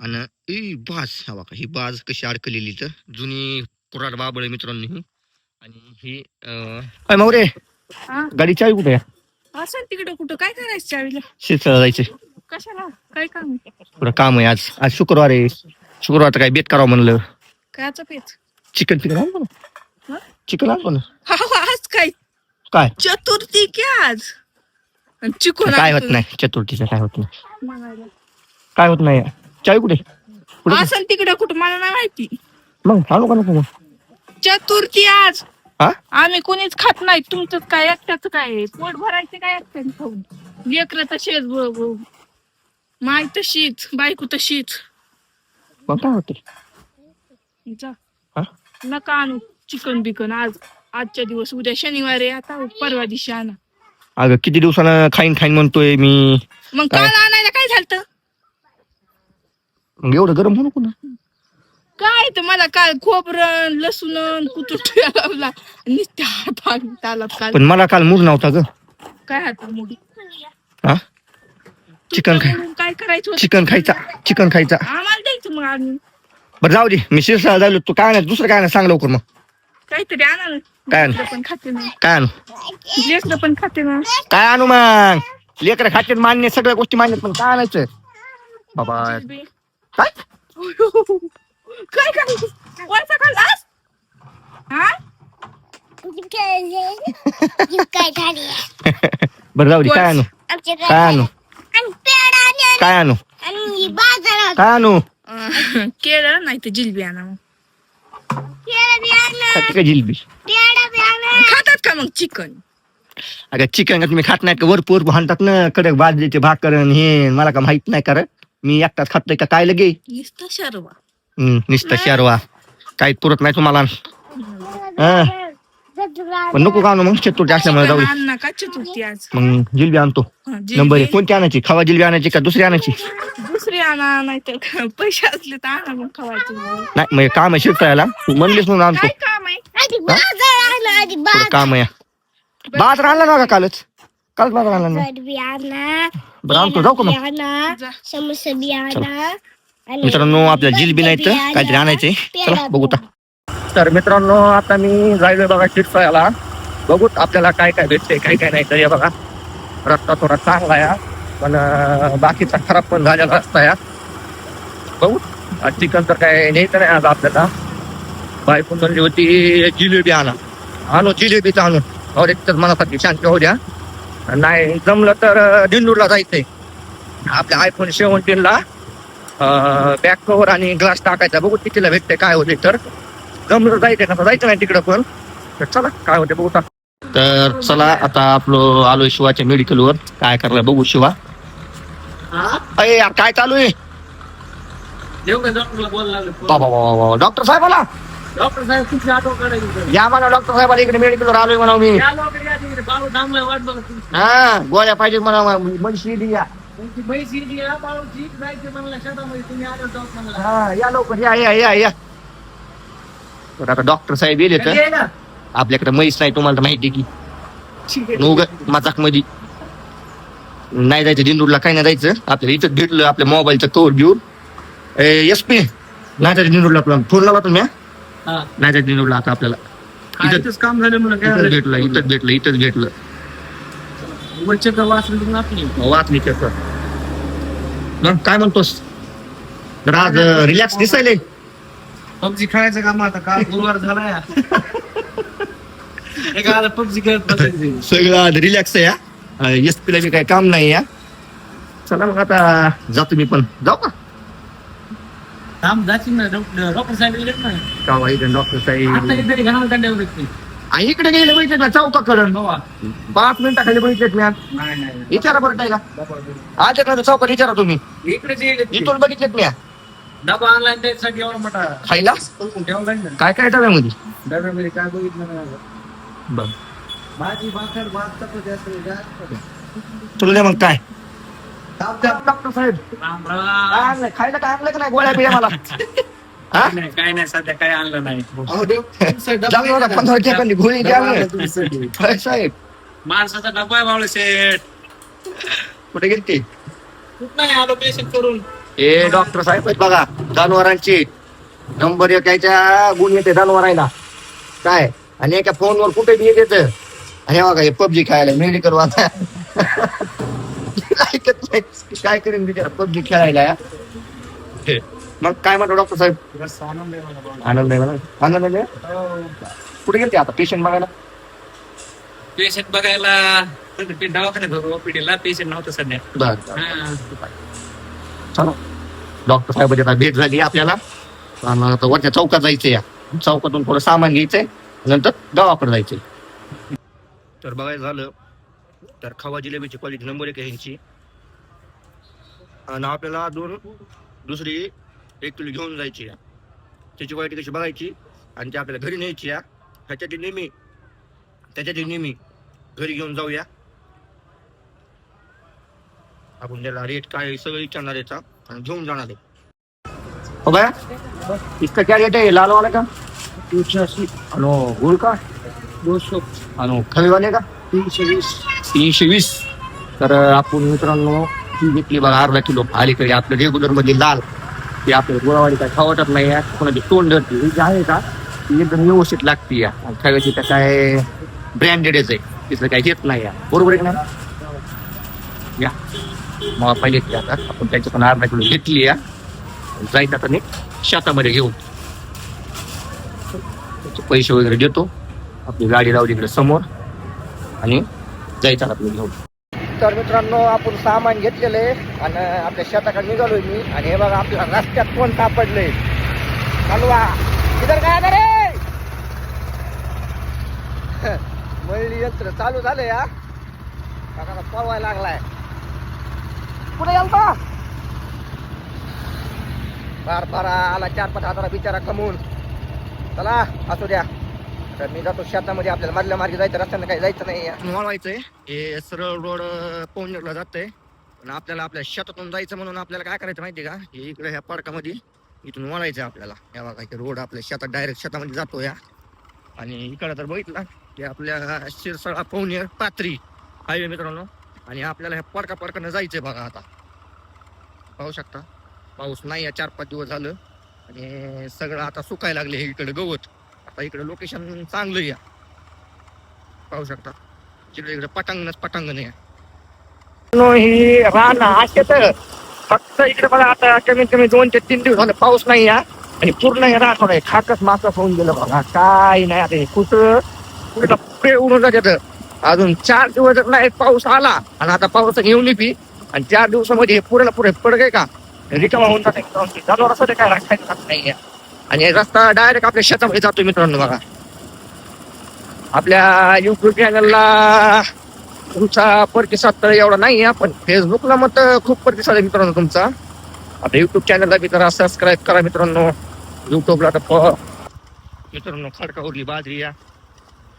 आणि ई बाज हा बघा ही बाज कशी अडकलेली तर जुनी कुराड बाबळ आहे मित्रांनो ही. आणि ही अं, काय मावरे हा गाडी चावी कुठे आहे? असं तिकडे कुठं? काय करायचं चावीला? शिरसाला जायचे कशाला? काय काम थोडं काम आहे आज. आज शुक्रवार आहे. शुक्रवार तर काय बेत करावं म्हणलं. कायचं पेच चिकन फिकन आणतो ना हं? चिकन आणतो ना हा हा, आज काय? काय? चतुर्थी की आज? आणि चिकन काय होत आणतो. नाही. चतुर्थीचं काय होत नाही. काय होत नाही. चावी कुठे? कुठे असं तिकडे कुठं मला नाही माहिती. मग का नको मग? चतुर्थी आज. हा? आम्ही कोणीच खात नाही. तुमचं काय एकट्याच काय? आहे? पोट भरायचं काय एकट्याने खाऊन? लेकर तशीच ब- ब- माय तशीच बायको तशीच. मग काय होते जा. हा? नका आणू चिकन बिकन आज. आजच्या दिवस उद्या शनिवार आहे. आता परवा दिवशी आणा. अगं किती दिवसानं खाईन खाईन म्हणतोय मी. मग काय? काल आणायला काय झालं एवढं गरम म्हणू पुन्हा काय तर मला काल खोबरं लसूण कुठून ठेवला. नुसत्या हातात आला काल पण मला काल मूड नव्हता ग. काय हात मोडी? हा? चिकन खाय काय करायचं होतं? चिकन खायचा चिकन खायचा. आम्हाला द्यायचं मग आणून बरं जाऊ दे मी शिरसाला जायलो तू काय नाही दुसरं काय नाही सांग लवकर मग. काहीतरी आणा ना. काय आणू? लेकरं पण खाते ना. काय आणू? लेकरं पण खाते ना. काय आणू मग? लेकर खात्यात मान्य सगळ्या गोष्टी मान्य पण काय आणायचं? बाबा. जिलेबी. काय? काय करायचं वरचा खाल्लास हा? काय झाली बरं जाऊ दे. काय आणू? आमच्या काय आणू? आणि पेढा आणि काय आणू? आणि बाजारात. काय आणू? केळं नाही तर जिलबी आणा मग. पेढा बी आणा. खाते का जिलबी? पेढा बी आणा. खातात का मग चिकन? अगं चिकन का तुम्ही खात नाही का? वरपूर हाणतात ना कडक बाजरीचे भाकर आणि हे मला का माहीत नाही कर मी एकटाच खातोय का? काय लगे? नुसतं शर्वा. हम्म, नुसतं शर्वा. काही पुरत नाही तुम्हाला. हा. पण नको का आणू मग चतुर्थी असल्यामुळे जाऊ. दे चतुर्थी आज? मग जिलबी आणतो. हा, जिलबी. नंबर एक कोणती आणायची? खवा जिलबी आणायची का दुसरी आणायची? दुसरी आणा नाही तर पैसे असले तर आणा मग खवायचं. नाही मग हे काम आहे शिरसायला तू म्हणलीस म्हणून आणतो. काय काम आहे? आधी बाजार आणा आधी थोडं बाजार काम आहे. बाजार. आणला ना का कालच. कालच बाजार आणला ना बी आणा. बरं आणतो जाऊ का मग. समोसा आणा मित्रांनो आपल्याला जिलबी नाही तर काहीतरी आणायचंय चला बघू आता तर मित्रांनो आता मी जायलोय बघा शिरसायला बघू आपल्याला काय काय भेटते काय काय नाही तर हे बघा रस्ता थोडा चांगला आहे हा. पण अं, बाकीचा खराब पण झालेला रस्ता या बघू चिकन तर काय न्यायचं नाही आज आपल्याला बायकून म्हणली होती जिलेबी आणा आणू जिलेबीच आणू और एक तर मनासाठी शांत होऊ द्या नाही जमलं तर दिंडूरला जायचंय. आपल्या आयफोन सेव्हन्टीनला बॅक कव्हर आणि ग्लास टाकायचा. बघू कितीला भेटते काय होते तर. जमलं जायचं का जायचं नाही तिकडं पण. तर चला काय होते बघू तर चला आता आपलं आलोय शिवाच्या मेडिकल वर. काय करलाय बघू शिवा. अरे यार काय चालू आहे? देऊ का डॉक्टरला डॉक्टर साहेब काढायची या म्हणा डॉक्टर इकडे आलोय म्हणा मी. या लवकर या तिकडे बाळू थांबलाय वाट बघा तुमची हा गोळ्या पाहिजे म्हणा म्हणशी या. तुमची म्हैस येते या बाळूची. जायचं म्हणलं शेतामध्ये तुम्ही आलो जाऊन म्हणला. हा या लवकर या या या या. तर आता डॉक्टर साहेब येले तर ना. आपल्याकडे म्हैस नाही तुम्हाला तर माहिती आहे ठीक की नुग मजाकमध्ये नाही जायचं दिंडूरला काय नाही जायचं. आपल्याला इथं भेटलं आपल्या मोबाईलचं कवर घेऊन. S P. नाही जायचं दिंडूरला आपला फोन लावला तुम्ही हा? नाही जायचं दिंडूरला आता आपल्याला. काय इथंच काम झालं म्हणलं काय इथंच? भेटलं इथंच भेटलं इथंच भेटलं. वरचे तर वाचलं आपली? वाचली त्याचं मग काय म्हणतोस? तर आज रिलॅक्स दिसायले. पबजी खेळायचं काम आता काल गुरुवार झाला या. एका आता पबजी खेळत बसायचं. सगळं आज रिलॅक्स आहे या एस पी ला बी काही काम नाही या चला मग आता जातो मी पण. जाऊ का? थांब जाशील ना डॉक्टर डॉक्टर साहेब येलेत ना का डॉक्टर आता साहेब इथे घालून काढल्यावर व्यक्ती आ, इकडे गेले बघितले ना चौकाकडं बाबा पाच मिनिटाखाली बघितलेत मी आज. नाही नाही विचारा बरं काय आज एखादं चौकात विचारा तुम्ही इकडेच येईल इथून बघितलेत मी डबा ऑनलाईन त्यासाठी एवढा मोठा खायला ठेवलाय ना काय काय डब्यामध्ये डब्यामध्ये काय बघितलं नाही बघ भाजी भाकर भात चपाती असं जास्त. तुला दे मग काय डॉक्टर साहेब. राम काय राम आणलंय? खायला काय आणलं का नाही? गोळ्या बिळ्या मला? हा? नाही काय नाही सध्या काय आणलं नाही. जाऊ बघा, पंधरा गोळी द्या साहेब. माणसाचा डबा आहे बावळे शेठ. कुठे गेलते? कुठ नाही आलो पेशंट करून हे डॉक्टर साहेब आहेत बघा जनावरांची नंबर एक यायच्या गुण येते जनावरायला. काय? आणि एका फोनवर कुठे बी येत आणि हे बघा हे पबजी खेळायला मेडिकल वाला. ऐकत नाही. काय करीन बिचारा पबजी खेळायला या. मग काय म्हणतो डॉक्टर साहेब आनंद आहे मला. आनंद आहे मला आनंद आहे. कुठे गेलते आता पेशंट बघायला पेशंट बघायला दवाखान्यात होतो ओपीडीला पेशंट नव्हतं सध्या बर हा. डॉक्टर साहेबांची आता भेट झाली आपल्याला आणि आता वरच्या चौकात जायचंय या चौकातून थोडं सामान घ्यायचंय नंतर गावाकडे जायचंय तर बघायचं झालं तर खवा जिलेबीची क्वालिटी नंबर एक आहे ह्यांची. आणि आपल्याला अजून दुसरी एक किलो घेऊन जायची आहे. त्याची क्वालिटी कशी बघायची? आणि ती आपल्याला घरी न्यायची आहे. ह्याच्यातली नेहमी त्याच्यातली नेहमी घरी घेऊन जाऊया. आपण त्याला रेट काय आहे सगळं विचारणार याचा आणि घेऊन जाणार आहे. हो इसका क्या रेट है लाल वाले का? तीनशे अस्सी गुड़ का? दोनशे. अनो खवे वाले का? तीनशे वीस. तीनशे वीस. तर आपण मित्रांनो ती घेतली बघा अर्धा किलो अलीकडे आपलं रेग्युलरमध्ये म्हणजे लाल. ती आपल्याला गोळावाडी काय खावटत नाही या कोणाची तोंड धरते ही जी आहे का ती एकदम व्यवस्थित लागते या. आणि तर काय ब्रँडेडच आहे. तिथं काय घेत नाही या. बरोबर आहे का नाही? या. मग पहिले आता आपण त्यांच्या पण अर्धा किलो घेतली या. जायचं आता मी शेतामध्ये घेऊन. त्याचे पैसे वगैरे देतो. आपली गाडी लावली इकडे समोर. आणि जायचं आपल्याला घेऊन. तर मित्रांनो आपण सामान घेतलेलं आहे आणि आपल्या शेताकडे निघालोय मी. आणि हे बघा आपल्या रस्त्यात कोण सापडलंय. हलवा इतर काय रे? मळणी यंत्र चालू झालं या काका पळवायला लागलाय. कुठे गेलता? बार बारा आला चार पाच हजारा बिचारा कमवून. चला असू द्या. तर मी जातो शेतामध्ये आपल्याला मधल्या मार्गे जायचं रस्त्यानं काही जायचं नाही वळवायचंय हे सरळ रोड पवनेरला जातंय. पण आपल्याला आपल्या शेतातून जायचं म्हणून आपल्याला काय करायचं माहिती का? हे इकडे ह्या पार्कामध्ये इथून वळायचं आपल्याला. या बघा रोड आपल्या शेतात डायरेक्ट शेतामध्ये जातो या. आणि इकडं तर बघितला की आपल्या शिरसळा पवनेर पात्री हायवे मित्रांनो. आणि आपल्याला ह्या पाडका पाडकानं जायचंय बघा आता. पाहू शकता? पाऊस नाही या चार पाच दिवस झालं. आणि सगळं आता सुकायला लागले हे इकडे गवत. शकता इकडं लोकेशन चांगलं या पाहू शकता तिकडे इकडे पटांगणच पटांगण आहे ही रान असेच फक्त इकडे बघा आता कमीत कमी दोन ते तीन दिवस झाले पाऊस नाही या आणि पूर्ण हे रान नाही खाकच माकच होऊन गेलं बघा काय नाही आता हे कुठं कुठं पुढे उडून जात अजून चार दिवस जर नाही पाऊस आला आणि आता पाऊस घेऊन पी आणि चार दिवसामध्ये हे पुरेला पुरे पडगे का रिकामा होऊन जाते जनावर असं काय राखायचं नाही आणि रस्ता डायरेक्ट आपल्या शेतामध्ये जातो मित्रांनो बघा. आपल्या युट्यूब चॅनलला तुमचा प्रतिसाद तर एवढा नाही आहे पण फेसबुकला मत खूप प्रतिसाद आहे मित्रांनो तुमचा. आपल्या युट्यूब चॅनलला बी जरा सबस्क्राईब करा मित्रांनो. युट्यूबला तर प- मित्रांनो खडका उरली बाजरी या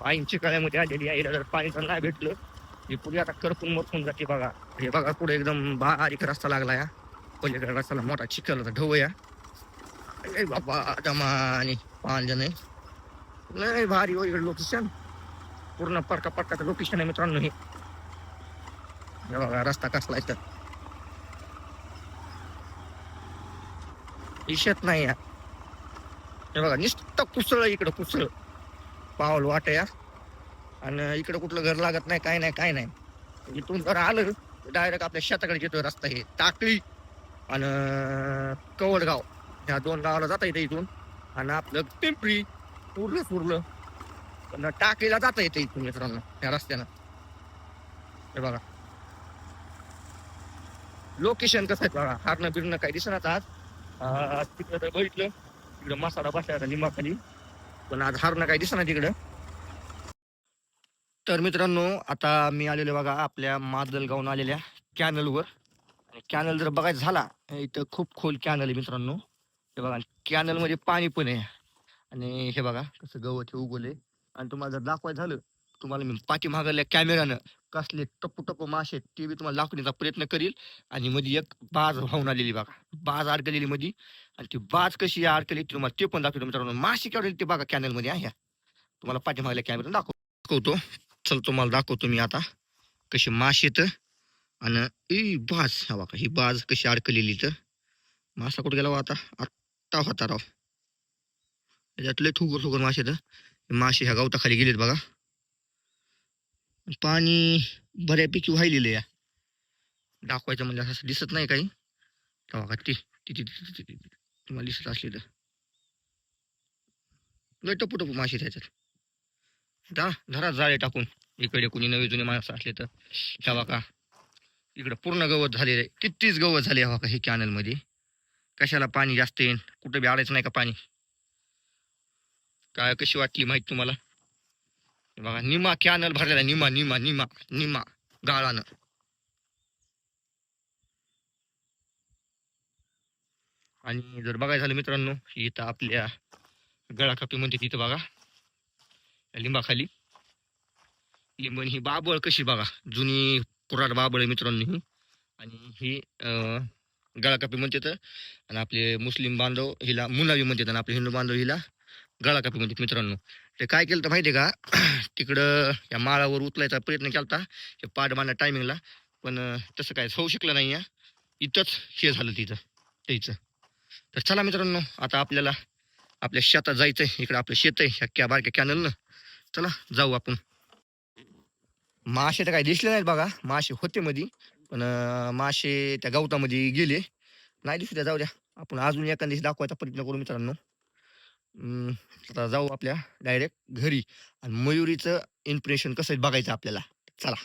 पाईंची कळ्यामध्ये आलेली आहे जर पाणी तर नाही भेटलं ही पुढे आता करपून मोठून जाते बघा. हे बघा पुढे एकदम बारीक रस्ता लागला या. पलीकडे रस्त्याला मोठा चिखल ढव या अरे बाबा दमानी पांजण आहे लय भारी हो इकडे लोकेशन पूर्ण पडका पडकाचं लोकेशन आहे मित्रांनो हे हे बघा रस्ता कसला आहे तर इशत नाही यार हे बघा नुसतं कुसळ इकडं कुसळ पावल वाट यार आणि इकडं कुठलं घर लागत नाही काय नाही काय नाही इथून जर आलं डायरेक्ट आपल्या शेताकडे येतोय रस्ता हे टाकळी आणि कवडगाव ह्या दोन गावाला जाता येतं इथून. आणि आपलं पिंपरी उरलं सुरलं. पण टाकीला जाता येतं इथून मित्रांनो ह्या रस्त्यानं. हे बघा. लोकेशन कसं आहे बघा. हारणं बिरणं काही दिसणार आज. तिकडं तर बघितलं. तिकडं मसाला बसायला लिंबाखाली पण आज हारणं काही दिसणार तिकडं. तर मित्रांनो आता मी आलेलो बघा आपल्या मादलगावून आलेल्या कॅनलवर. कॅनल जर बघायचं झाला इथं खूप खोल कॅनल आहे मित्रांनो. हे बघा कॅनलमध्ये पाणी पण आहे. आणि हे बघा कसं गवत हे उगवले आणि तुम्हाला जर दाखवायचं झालं तुम्हाला मी पाठीमागल्या कॅमेरानं कसले टप्पू टप्पू मासे आहेत ते बी तुम्हाला दाखवण्याचा प्रयत्न करील. आणि मध्ये एक बाज वाहून आलेली बघा. बाज अडकलेली मध्ये आणि ती बाज कशी अडकली ते तुम्हाला ते पण दाखवतो मित्रांनो. मासे काढले ते बघा कॅनलमध्ये आहे तुम्हाला पाठीमागल्या कॅमेरा दाखव दाखवतो. चल तुम्हाला दाखवतो मी आता कशी मासे तर आणि ई बाज हा बघा ही बाज कशी अडकलेली तर मासा कुठे गेला हो आता आत्ता होता राव. त्याच्यातले ठुकर ठुकर मासे तर मासे ह्या गवताखाली गेलेत बघा. पाणी बऱ्यापैकी व्हायलेलं या. दाखवायचं म्हणजे असं दिसत नाही काही. तेव्हा का ती ती तुम्हाला दिसत असली तर. लय टपू टपू मासे त्याच्यात दा धरा जाळे टाकून. इकडे कोणी नवे जुने माणसं असले तर. तेव्हा का इकडं पूर्ण गवत झालेलं आहे. कितीच गवत झाले हवा का हे कॅनलमध्ये. कशाला पाणी जास्त येईन? कुठं बी आडायचं नाही का पाणी? काय कशी वाटली माहिती तुम्हाला? बघा निमा कॅनल भरलेला निमा निमा निमा निमा गाळानं. आणि जर बघायचं झालं मित्रांनो इथं आपल्या गळाकापी म्हणते तिथं बघा. लिंबाखाली. लिंबन ही बाबळ कशी बघा. जुनी कुराड बाबळ आहे मित्रांनो ही. आणि ही अं, गळाकापी म्हणतात. आणि आपले मुस्लिम बांधव हिला मुनावी म्हणतात आणि आपले हिंदू बांधव हिला गळाकापी म्हणतात मित्रांनो. ते काय केलं तर माहिती आहे का? तिकडं या माळावर उचलायचा प्रयत्न केला होता. हे पाठ बांधण्या टायमिंगला पण तसं काय होऊ शकलं नाही या. इथंच हे झालं तिचं त्याचं. तर चला मित्रांनो आता आपल्याला आपल्या शेतात जायचंय. इकडं आपलं शेत आहे ह्या क्या बारक्या कॅनलनं चला जाऊ आपण. मासे तर काय दिसले नाहीत बघा. मासे होते मध्ये पण मासे त्या गवतामध्ये गेले. नाही दिसू द्या जाऊ द्या. आपण अजून एखाद्या दिवशी दाखवायचा प्रयत्न करू मित्रांनो. आता जाऊ आपल्या डायरेक्ट घरी. आणि मयुरीचं इन्फ्रेशन कसं आहे बघायचं आपल्याला. चला.